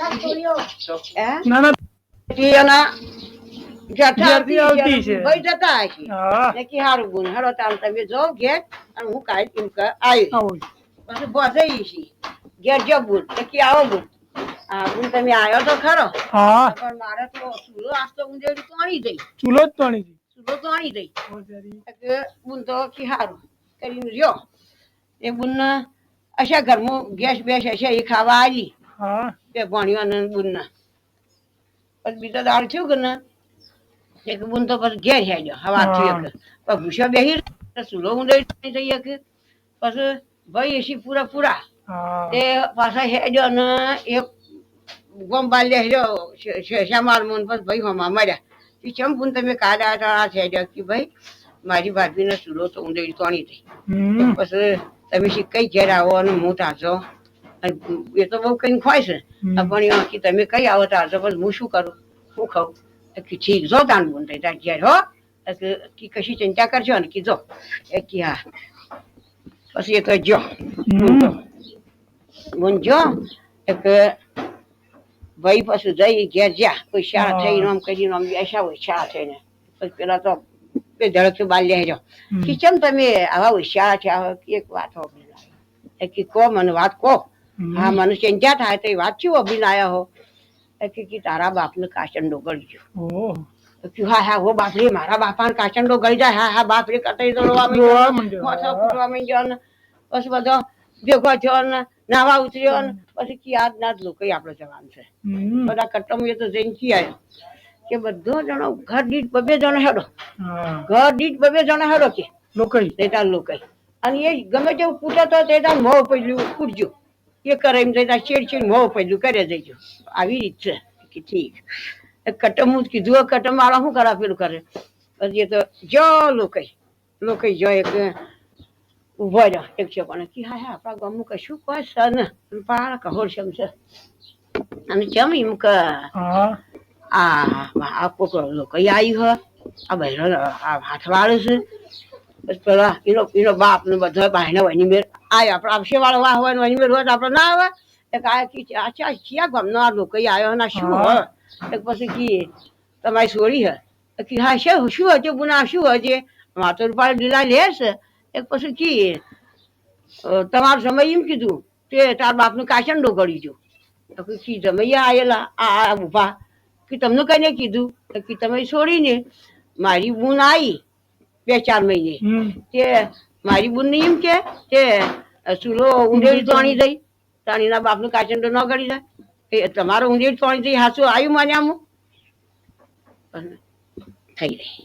ના ના. ટીયોના જઠા જ્યારથી આવતી છે. ભાઈ જતા હા. ને કે હારું ગુણ હેડો તાલ તમે જો ઘેર અને હું કાઈ એમ કે આવી પછી બધાઈ છે. ઘેર જો ગુણ તો કે આવો ગુણ આ ગુણ તમે આવ્યો તો ખરો? હા. પણ મારે તો ચૂલો આજ તો ઊંધેડી તો આણી દઈ. ચૂલો જ તણી ચૂલો તો આણી દઈ. કે બુન તો કે હારું કરીને જો એ બુન અશા ઘરમાં ગેસ બેસ હશે એ ખાવા આવી. હા. બે ભણ્યો અને બુનના પછી બીજો દાળ થયું કે ને એક બુન તો પછી ઘેર હેડ્યો હવા થયું પછી ભૂસો બેહી સુલો ચૂલો ઊંડે થઈ કે પછી ભાઈ એસી પૂરા પૂરા. તે પાછા હેજો ને એક ગોમ લે હેડ્યો શ્યામાર મોન પછી ભાઈ હમા મળ્યા કે ચમ બુન તમે કાઢા હતા આ હેડ્યો કે ભાઈ મારી ભાભીને સુલો તો ઊંડે તોણી થઈ. પછી તમે શી કઈ ઘેર આવો અને હું તાજો એ તો બહુ કઈ ખોય છે. પણ એ કે તમે કઈ આવો તાજો પણ હું શું કરું? શું ખાઉં? એ કે ઠીક જો તાન બોન થઈ ઘેર હો? એ કે કે કશી ચિંતા કરજો ને કીધો. એ કે હા. પછી એ તો જો બોન જો. એ કે ભાઈ પાછું જઈ ઘેર જ્યાં કોઈ શાળા. થઈને આમ કરીને આમ બેસા હોય શાળા થઈને. પછી પેલા તો બે ધડક બાર લે જો. કે ચમ તમે આવા હોશિયાર છે કે એક વાત હો એ કે કહો મને વાત કહો. હા મને ચિંતા થાય તો એ વાત શું હોભળી લાયા હો? કે તારા બાપને કાચંડો ગળી ગયો તો કીધું, હા હા હો બાપરે મારા બાપાને કાચંડો ગળી જાય હા હા બાપરે માંડ્યો. માંડ્યો. માથા ફૂટવા માંડ્યો ને પછી બધો ભેગો થયો ને નાવા ઉતર્યો ને પછી કે આજ ના જ લોકો આપણે જવાનું છે. બધા કટ્ટમ તો જઈને કી આવ્યો કે બધો જણો ઘર દીઠ બબે જણો હેડો. ઘર દીઠ બબે જણો હેડો કે. લોકઈ તેતા લોકો અને એ ગમે તેવું પૂછે તો તેતા મોં પહેલું પૂછજો એ કરે એમ તેતા છેડ છેડ મોં પડ્યું કરે દેજો આવી રીત છે. કે ઠીક. કટમ હું કીધું કટમ વાળા શું કરા પેલું કરે? પછી એ તો જો લોકો લોકો જો એક ઊભો રહ્યો એક છે પણ કે હા હા આપણા ગામમાં કશું કોઈ છે ને પાર કહોર છે એમ છે. અને ચમ એમ કે આ કોક લોકો આવ્યું હ. આ બહેરો આ હાથવાળું છે. પેલા એનો એનો બાપ ને બધા બહેનો વની મેર આવ્યો આપણે આપશે વાળો વાહ હોય હોય તો આપણે ના આવે. એક આ અચ્છા ક્યાં ગામનો આ લોકો આવ્યો ના શું હ. એક પછી કી તમારી સોરી હે. કી હા શું શું હશે ગુના શું હશે માતો રૂપાળી લીલા લે છે. એક પછી કી અ, તમારો સમય એમ કીધું તે તાર બાપનું કાચંડો ગળી જો કે જમૈયા આવેલા આ ઊભા. કે તમને કઈને કીધું? કે તમે છોડીને મારી બૂન આવી બે ચાર મહિને. તે મારી બૂન એમ કે તે ચૂલો ઊંધેડી તોણી દઈ. તાણીના બાપનું કાચંડો ન ગળી જાય. એ તમારો ઊંધેડી તોણી દઈ હાસુ આવ્યું મને આમ થઈ રહી